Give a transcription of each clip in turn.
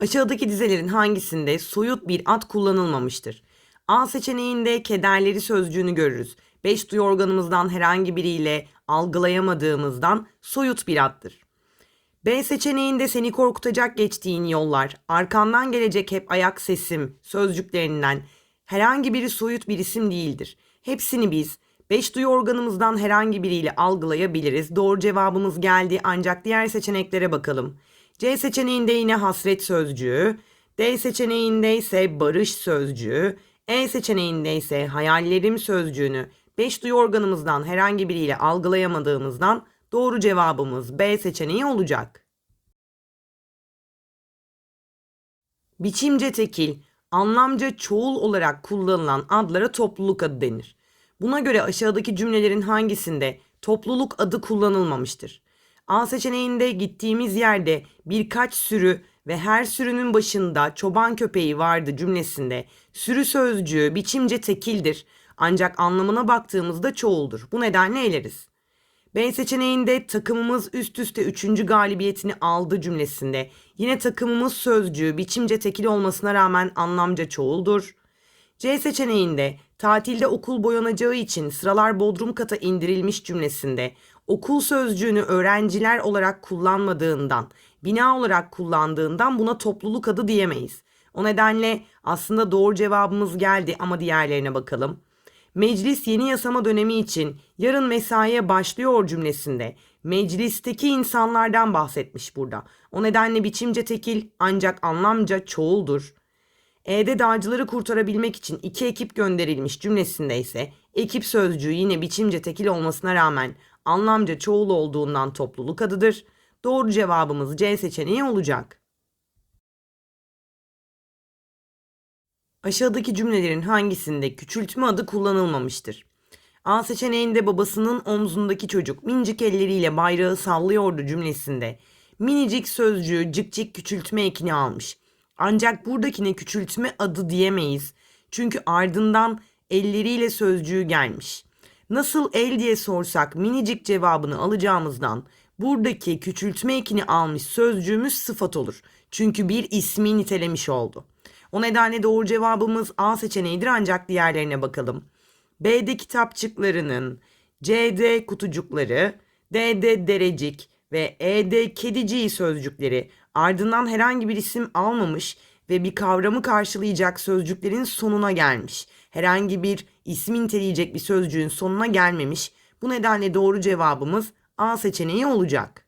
Aşağıdaki dizelerin hangisinde soyut bir ad kullanılmamıştır? A seçeneğinde kederleri sözcüğünü görürüz. Beş duyu organımızdan herhangi biriyle algılayamadığımızdan soyut bir addır. B seçeneğinde seni korkutacak geçtiğin yollar, arkandan gelecek hep ayak sesim sözcüklerinden herhangi biri soyut bir isim değildir. Hepsini biz beş duyu organımızdan herhangi biriyle algılayabiliriz. Doğru cevabımız geldi ancak diğer seçeneklere bakalım. C seçeneğinde yine hasret sözcüğü, D seçeneğinde ise barış sözcüğü, E seçeneğinde ise hayallerim sözcüğünü beş duyu organımızdan herhangi biriyle algılayamadığımızdan doğru cevabımız B seçeneği olacak. Biçimce tekil, anlamca çoğul olarak kullanılan adlara topluluk adı denir. Buna göre aşağıdaki cümlelerin hangisinde topluluk adı kullanılmamıştır? A seçeneğinde gittiğimiz yerde birkaç sürü ve her sürünün başında çoban köpeği vardı cümlesinde sürü sözcüğü biçimce tekildir ancak anlamına baktığımızda çoğuldur. Bu nedenle eleriz. B seçeneğinde takımımız üst üste 3. galibiyetini aldı cümlesinde yine takımımız sözcüğü biçimce tekil olmasına rağmen anlamca çoğuldur. C seçeneğinde tatilde okul boyanacağı için sıralar bodrum kata indirilmiş cümlesinde okul sözcüğünü öğrenciler olarak kullanmadığından, bina olarak kullandığından buna topluluk adı diyemeyiz. O nedenle aslında doğru cevabımız geldi ama diğerlerine bakalım. Meclis yeni yasama dönemi için yarın mesaiye başlıyor cümlesinde meclisteki insanlardan bahsetmiş burada. O nedenle biçimce tekil ancak anlamca çoğuldur. E'de dağcıları kurtarabilmek için iki ekip gönderilmiş cümlesinde ise ekip sözcüğü yine biçimce tekil olmasına rağmen anlamca çoğul olduğundan topluluk adıdır. Doğru cevabımız C seçeneği olacak. Aşağıdaki cümlelerin hangisinde küçültme adı kullanılmamıştır? A seçeneğinde babasının omzundaki çocuk minicik elleriyle bayrağı sallıyordu cümlesinde. Minicik sözcüğü cık küçültme ekini almış. Ancak buradakine küçültme adı diyemeyiz. Çünkü ardından elleriyle sözcüğü gelmiş. Nasıl el diye sorsak minicik cevabını alacağımızdan buradaki küçültme ekini almış sözcüğümüz sıfat olur. Çünkü bir ismi nitelemiş oldu. O nedenle doğru cevabımız A seçeneğidir ancak diğerlerine bakalım. B'de kitapçıklarının, C'de kutucukları, D'de derecik ve E'de kediciği sözcükleri ardından herhangi bir isim almamış ve bir kavramı karşılayacak sözcüklerin sonuna gelmiş. Herhangi bir ismi niteleyecek bir sözcüğün sonuna gelmemiş. Bu nedenle doğru cevabımız A seçeneği olacak.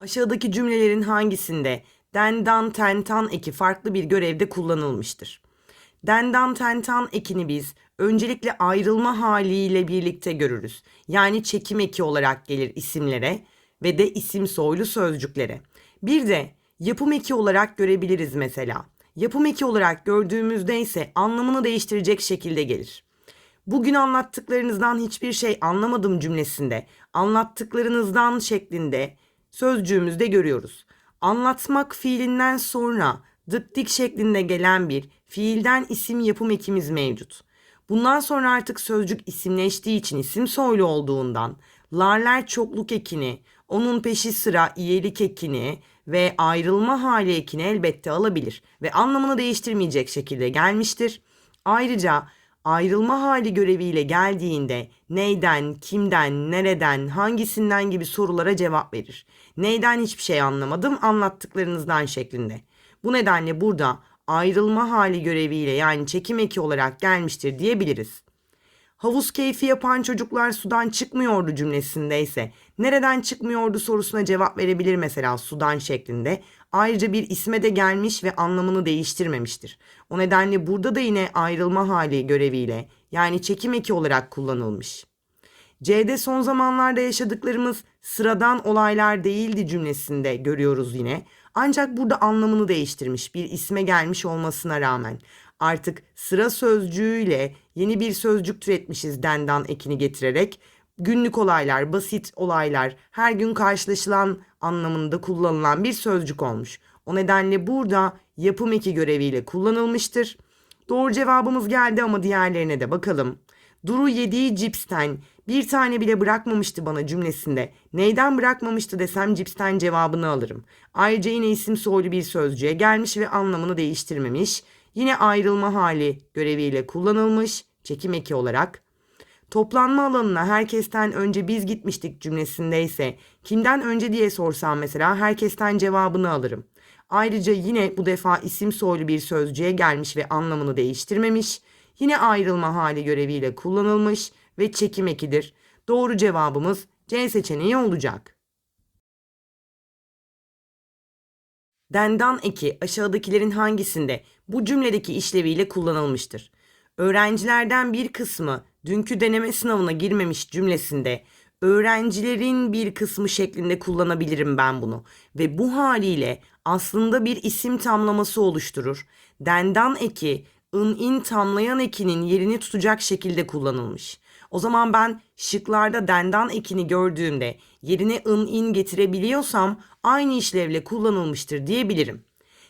Aşağıdaki cümlelerin hangisinde dendan tentan eki farklı bir görevde kullanılmıştır? Dendan tentan ekini biz öncelikle ayrılma haliyle birlikte görürüz. Yani çekim eki olarak gelir isimlere ve de isim soylu sözcüklere. Bir de yapım eki olarak görebiliriz mesela. Yapım eki olarak gördüğümüzde ise anlamını değiştirecek şekilde gelir. Bugün anlattıklarınızdan hiçbir şey anlamadım cümlesinde anlattıklarınızdan şeklinde sözcüğümüzde görüyoruz. Anlatmak fiilinden sonra dık şeklinde gelen bir fiilden isim yapım ekimiz mevcut. Bundan sonra artık sözcük isimleştiği için isim soylu olduğundan larler çokluk ekini, onun peşi sıra iyelik ekini ve ayrılma hali ekini elbette alabilir ve anlamını değiştirmeyecek şekilde gelmiştir. Ayrıca ayrılma hali göreviyle geldiğinde neyden, kimden, nereden, hangisinden gibi sorulara cevap verir. Neyden hiçbir şey anlamadım anlattıklarınızdan şeklinde. Bu nedenle burada ayrılma hali göreviyle yani çekim eki olarak gelmiştir diyebiliriz. Havuz keyfi yapan çocuklar sudan çıkmıyordu cümlesinde ise nereden çıkmıyordu sorusuna cevap verebilir mesela sudan şeklinde. Ayrıca bir isme de gelmiş ve anlamını değiştirmemiştir. O nedenle burada da yine ayrılma hali göreviyle yani çekim eki olarak kullanılmış. C'de son zamanlarda yaşadıklarımız sıradan olaylar değildi cümlesinde görüyoruz yine. Ancak burada anlamını değiştirmiş bir isme gelmiş olmasına rağmen artık sıra sözcüğüyle yeni bir sözcük türetmişiz dendan ekini getirerek. Günlük olaylar, basit olaylar, her gün karşılaşılan anlamında kullanılan bir sözcük olmuş. O nedenle burada yapım eki göreviyle kullanılmıştır. Doğru cevabımız geldi ama diğerlerine de bakalım. Duru yediği cipsten Bir tane bile bırakmamıştı bana cümlesinde. Neyden bırakmamıştı desem cipsten cevabını alırım. Ayrıca yine isim soylu bir sözcüğe gelmiş ve anlamını değiştirmemiş. Yine ayrılma hali göreviyle kullanılmış çekim eki olarak. Toplanma alanına herkesten önce biz gitmiştik cümlesinde ise kimden önce diye sorsam mesela herkesten cevabını alırım. Ayrıca yine bu defa isim soylu bir sözcüğe gelmiş ve anlamını değiştirmemiş. Yine ayrılma hali göreviyle kullanılmış ve çekim ekidir. Doğru cevabımız C seçeneği olacak. Dendan eki aşağıdakilerin hangisinde bu cümledeki işleviyle kullanılmıştır? Öğrencilerden bir kısmı dünkü deneme sınavına girmemiş cümlesinde öğrencilerin bir kısmı şeklinde kullanabilirim ben bunu ve bu haliyle aslında bir isim tamlaması oluşturur. Dendan eki ın in tamlayan ekinin yerini tutacak şekilde kullanılmış. O zaman ben şıklarda dendan ekini gördüğümde yerine ın in getirebiliyorsam aynı işlevle kullanılmıştır diyebilirim.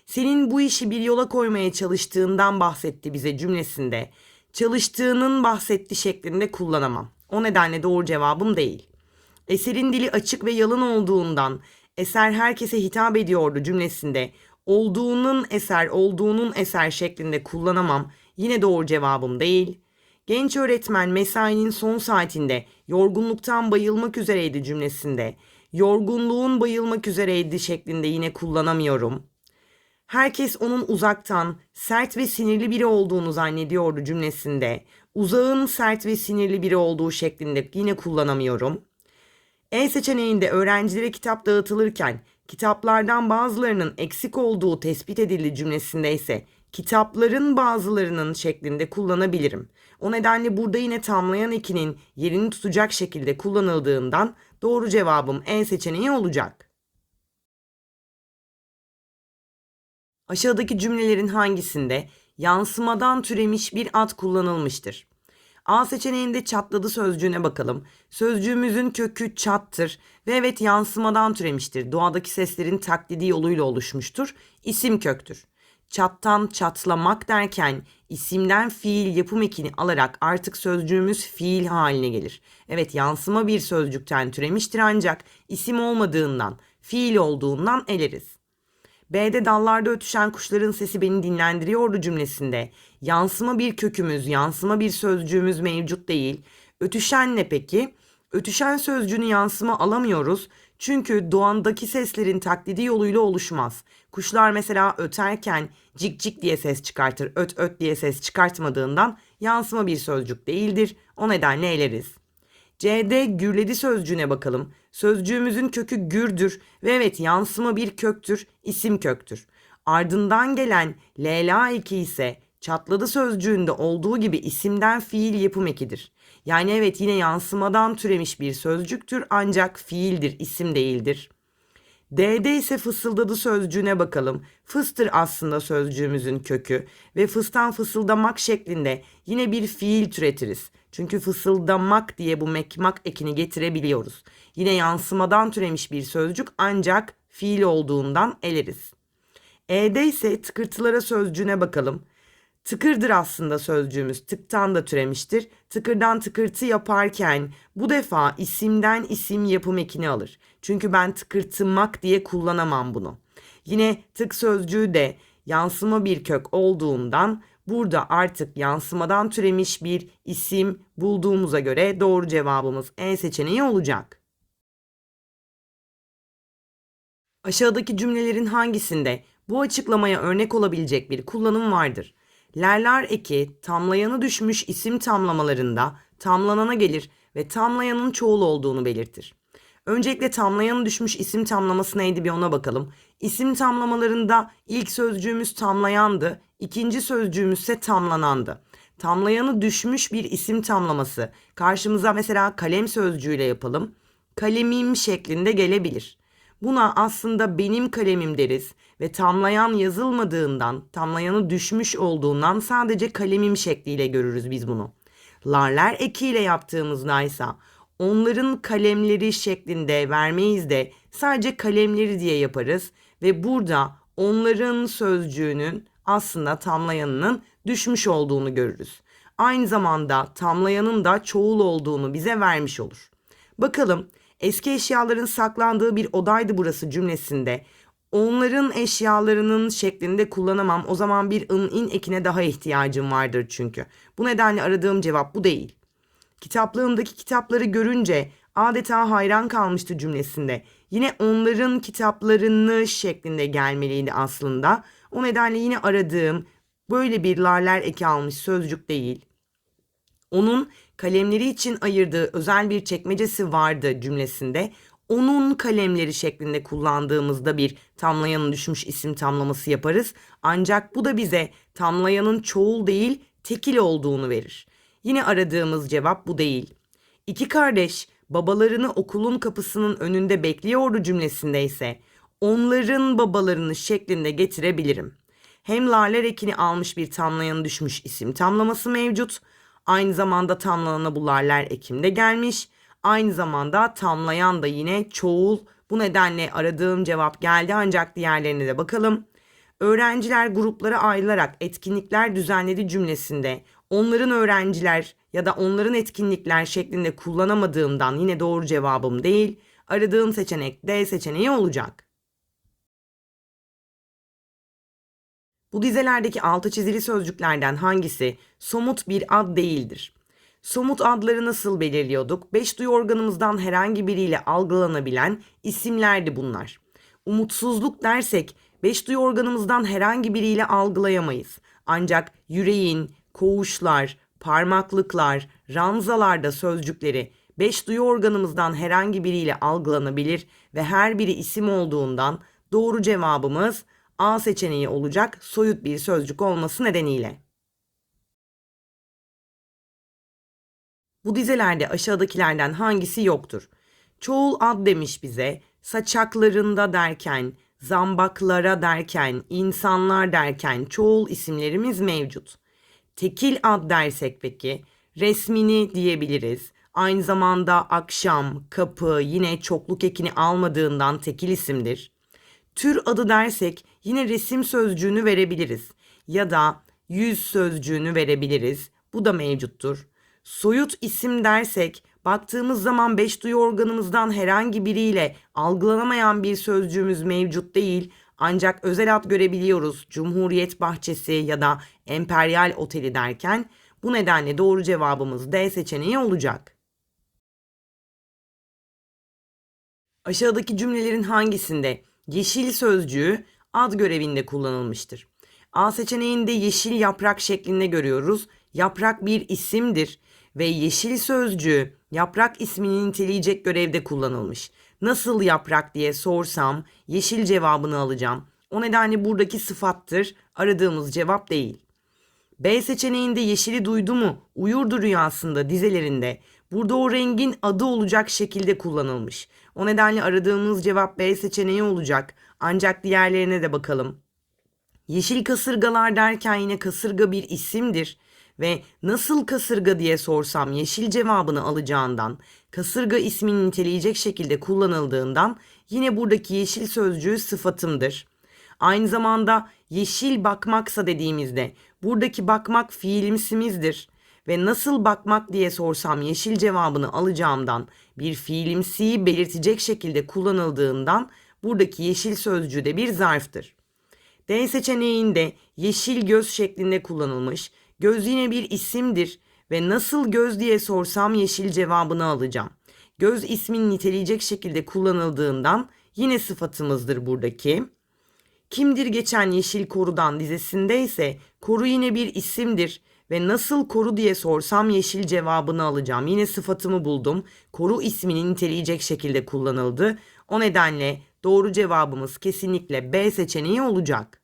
Senin bu işi bir yola koymaya çalıştığından bahsetti bize cümlesinde. Çalıştığının bahsetti şeklinde kullanamam. O nedenle doğru cevabım değil. Eserin dili açık ve yalın olduğundan eser herkese hitap ediyordu cümlesinde olduğunun eser olduğunun eser şeklinde kullanamam. Yine doğru cevabım değil. Genç öğretmen mesainin son saatinde yorgunluktan bayılmak üzereydi cümlesinde. Yorgunluğun bayılmak üzereydi şeklinde yine kullanamıyorum. Herkes onun uzaktan sert ve sinirli biri olduğunu zannediyordu cümlesinde. Uzağın sert ve sinirli biri olduğu şeklinde yine kullanamıyorum. E seçeneğinde öğrencilere kitap dağıtılırken kitaplardan bazılarının eksik olduğu tespit edildi cümlesinde ise kitapların bazılarının şeklinde kullanabilirim. O nedenle burada yine tamlayan ekinin yerini tutacak şekilde kullanıldığından doğru cevabım E seçeneği olacak. Aşağıdaki cümlelerin hangisinde yansımadan türemiş bir ad kullanılmıştır? A seçeneğinde çatladı sözcüğüne bakalım. Sözcüğümüzün kökü çattır ve evet yansımadan türemiştir. Doğadaki seslerin taklidi yoluyla oluşmuştur. İsim köktür. Çattan çatlamak derken isimden fiil yapım ekini alarak artık sözcüğümüz fiil haline gelir. Evet yansıma bir sözcükten türemiştir ancak isim olmadığından, fiil olduğundan eleriz. B'de dallarda ötüşen kuşların sesi beni dinlendiriyordu cümlesinde. Yansıma bir kökümüz, yansıma bir sözcüğümüz mevcut değil. Ötüşen ne peki? Ötüşen sözcüğünü yansıma alamıyoruz. Çünkü doğandaki seslerin taklidi yoluyla oluşmaz. Kuşlar mesela öterken cik cik diye ses çıkartır, öt öt diye ses çıkartmadığından yansıma bir sözcük değildir. O nedenle eleriz. C'de gürledi sözcüğüne bakalım. Sözcüğümüzün kökü gürdür ve evet yansıma bir köktür, isim köktür. Ardından gelen Leyla eki ise çatladı sözcüğünde olduğu gibi isimden fiil yapım ekidir. Yani evet yine yansımadan türemiş bir sözcüktür ancak fiildir, isim değildir. D'de ise fısıldadı sözcüğüne bakalım. Fıstır aslında sözcüğümüzün kökü ve fıstan fısıldamak şeklinde yine bir fiil türetiriz. Çünkü fısıldamak diye bu mekmak ekini getirebiliyoruz. Yine yansımadan türemiş bir sözcük ancak fiil olduğundan eleriz. E'de ise tıkırtılara sözcüğüne bakalım. Tıkırdır aslında sözcüğümüz. Tıktan da türemiştir. Tıkırdan tıkırtı yaparken bu defa isimden isim yapım ekini alır. Çünkü ben tıkırtmak diye kullanamam bunu. Yine tık sözcüğü de yansıma bir kök olduğundan burada artık yansımadan türemiş bir isim bulduğumuza göre doğru cevabımız E seçeneği olacak. Aşağıdaki cümlelerin hangisinde bu açıklamaya örnek olabilecek bir kullanım vardır? Lerler eki tamlayanı düşmüş isim tamlamalarında tamlanana gelir ve tamlayanın çoğul olduğunu belirtir. Öncelikle tamlayanı düşmüş isim tamlaması neydi bir ona bakalım. İsim tamlamalarında ilk sözcüğümüz tamlayandı, ikinci sözcüğümüz ise tamlanandı. Tamlayanı düşmüş bir isim tamlaması. Karşımıza mesela kalem sözcüğüyle yapalım. Kalemim şeklinde gelebilir. Buna aslında benim kalemim deriz ve tamlayan yazılmadığından, tamlayanı düşmüş olduğundan sadece kalemim şekliyle görürüz biz bunu. Larler ekiyle yaptığımızda ise onların kalemleri şeklinde vermeyiz de sadece kalemleri diye yaparız ve burada onların sözcüğünün aslında tamlayanının düşmüş olduğunu görürüz. aynı zamanda tamlayanın da çoğul olduğunu bize vermiş olur. Bakalım eski eşyaların saklandığı bir odaydı burası cümlesinde. Onların eşyalarının şeklinde kullanamam. O zaman bir ın in ekine daha ihtiyacım vardır çünkü. Bu nedenle aradığım cevap bu değil. Kitaplığımdaki kitapları görünce adeta hayran kalmıştı cümlesinde. Yine onların kitaplarını şeklinde gelmeliydi aslında. O nedenle yine aradığım böyle bir larler eki almış sözcük değil. Onun kalemleri için ayırdığı özel bir çekmecesi vardı cümlesinde. Onun kalemleri şeklinde kullandığımızda bir tamlayanın düşmüş isim tamlaması yaparız. Ancak bu da bize tamlayanın çoğul değil tekil olduğunu verir. Yine aradığımız cevap bu değil. İki kardeş babalarını okulun kapısının önünde bekliyordu cümlesinde ise onların babalarını şeklinde getirebilirim. Hem laler ekini almış bir tamlayanın düşmüş isim tamlaması mevcut. Aynı zamanda tamlanana bu laler ekimde gelmiş. Aynı zamanda tamlayan da yine çoğul. Bu nedenle aradığım cevap geldi ancak diğerlerine de bakalım. Öğrenciler gruplara ayrılarak etkinlikler düzenledi cümlesinde onların öğrenciler ya da onların etkinlikler şeklinde kullanamadığımdan yine doğru cevabım değil. Aradığım seçenek D seçeneği olacak. Bu dizelerdeki altı çizili sözcüklerden hangisi somut bir ad değildir? Somut adları nasıl belirliyorduk? Beş duyu organımızdan herhangi biriyle algılanabilen isimlerdi bunlar. Umutsuzluk dersek beş duyu organımızdan herhangi biriyle algılayamayız. Ancak yüreğin, koğuşlar, parmaklıklar, ranzalarda sözcükleri beş duyu organımızdan herhangi biriyle algılanabilir ve her biri isim olduğundan doğru cevabımız A seçeneği olacak soyut bir sözcük olması nedeniyle. Bu dizelerde aşağıdakilerden hangisi yoktur? Çoğul ad demiş bize, saçaklarında derken, zambaklara derken, insanlar derken çoğul isimlerimiz mevcut. Tekil ad dersek peki, resmini diyebiliriz. Aynı zamanda akşam, kapı yine çokluk ekini almadığından tekil isimdir. Tür adı dersek yine resim sözcüğünü verebiliriz ya da yüz sözcüğünü verebiliriz. Bu da mevcuttur. Soyut isim dersek baktığımız zaman beş duyu organımızdan herhangi biriyle algılanamayan bir sözcüğümüz mevcut değil. Ancak özel ad görebiliyoruz. Cumhuriyet Bahçesi ya da Emperyal Oteli derken bu nedenle doğru cevabımız D seçeneği olacak. Aşağıdaki cümlelerin hangisinde yeşil sözcüğü ad görevinde kullanılmıştır? A seçeneğinde yeşil yaprak şeklinde görüyoruz. Yaprak bir isimdir ve yeşil sözcüğü yaprak ismini niteleyecek görevde kullanılmış. Nasıl yaprak diye sorsam yeşil cevabını alacağım. O nedenle buradaki sıfattır. Aradığımız cevap değil. B seçeneğinde yeşili duydu mu? Uyurdu rüyasında dizelerinde. Burada o rengin adı olacak şekilde kullanılmış. O nedenle aradığımız cevap B seçeneği olacak. Ancak diğerlerine de bakalım. Yeşil kasırgalar derken yine kasırga bir isimdir ve nasıl kasırga diye sorsam yeşil cevabını alacağından, kasırga ismini niteleyecek şekilde kullanıldığından yine buradaki yeşil sözcüğü sıfatımdır. Aynı zamanda yeşil bakmaksa dediğimizde buradaki bakmak fiilimsimizdir ve nasıl bakmak diye sorsam yeşil cevabını alacağımdan bir fiilimsiyi belirtecek şekilde kullanıldığından buradaki yeşil sözcüğü de bir zarftır. D seçeneğinde yeşil göz şeklinde kullanılmış. Göz yine bir isimdir ve nasıl göz diye sorsam yeşil cevabını alacağım. Göz ismini niteleyecek şekilde kullanıldığından yine sıfatımızdır buradaki. Kimdir geçen yeşil korudan dizesinde ise koru yine bir isimdir ve nasıl koru diye sorsam yeşil cevabını alacağım. Yine sıfatımı buldum. Koru ismini niteleyecek şekilde kullanıldı. O nedenle doğru cevabımız kesinlikle B seçeneği olacak.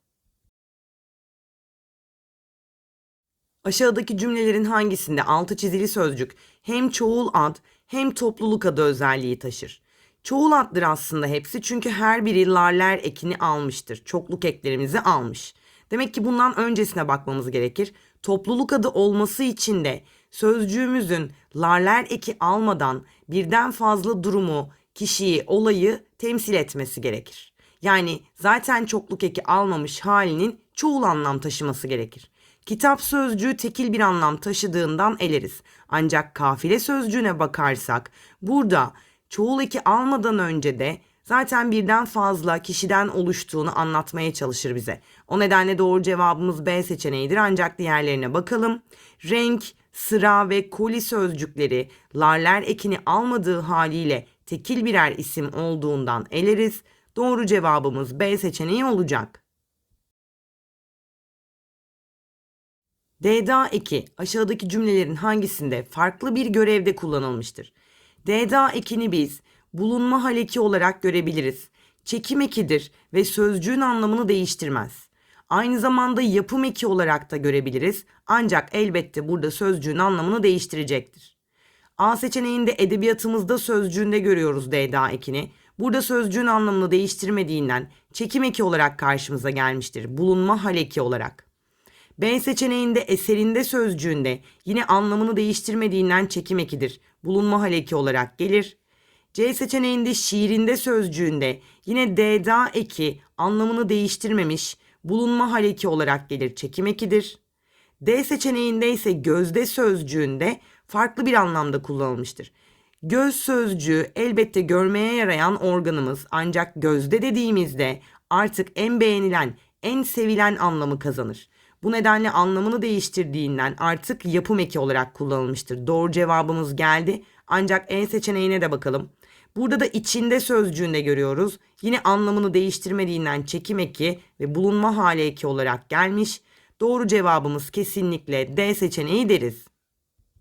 Aşağıdaki cümlelerin hangisinde altı çizili sözcük hem çoğul ad hem topluluk adı özelliği taşır? Çoğul addır aslında hepsi çünkü her biri larler ekini almıştır. Çokluk eklerimizi almış. Demek ki bundan öncesine bakmamız gerekir. Topluluk adı olması için de sözcüğümüzün larler eki almadan birden fazla durumu, kişiyi, olayı temsil etmesi gerekir. Yani zaten çokluk eki almamış halinin çoğul anlam taşıması gerekir. Kitap sözcüğü tekil bir anlam taşıdığından eleriz. Ancak kafile sözcüğüne bakarsak burada çoğul eki almadan önce de zaten birden fazla kişiden oluştuğunu anlatmaya çalışır bize. O nedenle doğru cevabımız B seçeneğidir ancak diğerlerine bakalım. Renk, sıra ve koli sözcükleri larler ekini almadığı haliyle tekil birer isim olduğundan eleriz. Doğru cevabımız B seçeneği olacak. D'da eki aşağıdaki cümlelerin hangisinde farklı bir görevde kullanılmıştır? D'da ekini biz bulunma hal eki olarak görebiliriz. Çekim ekidir ve sözcüğün anlamını değiştirmez. Aynı zamanda yapım eki olarak da görebiliriz ancak elbette burada sözcüğün anlamını değiştirecektir. A seçeneğinde edebiyatımızda sözcüğünde görüyoruz D'da ekini. Burada sözcüğün anlamını değiştirmediğinden çekim eki olarak karşımıza gelmiştir. Bulunma hal eki olarak. B seçeneğinde eserinde sözcüğünde yine anlamını değiştirmediğinden çekim ekidir. Bulunma hal eki olarak gelir. C seçeneğinde şiirinde sözcüğünde yine D'da eki anlamını değiştirmemiş bulunma hal eki olarak gelir çekim ekidir. D seçeneğinde ise gözde sözcüğünde farklı bir anlamda kullanılmıştır. Göz sözcüğü elbette görmeye yarayan organımız ancak gözde dediğimizde artık en beğenilen, en sevilen anlamı kazanır. Bu nedenle anlamını değiştirdiğinden artık yapım eki olarak kullanılmıştır. Doğru cevabımız geldi ancak en seçeneğine de bakalım. Burada da içinde sözcüğünde görüyoruz. Yine anlamını değiştirmediğinden çekim eki ve bulunma hali eki olarak gelmiş. Doğru cevabımız kesinlikle D seçeneği deriz.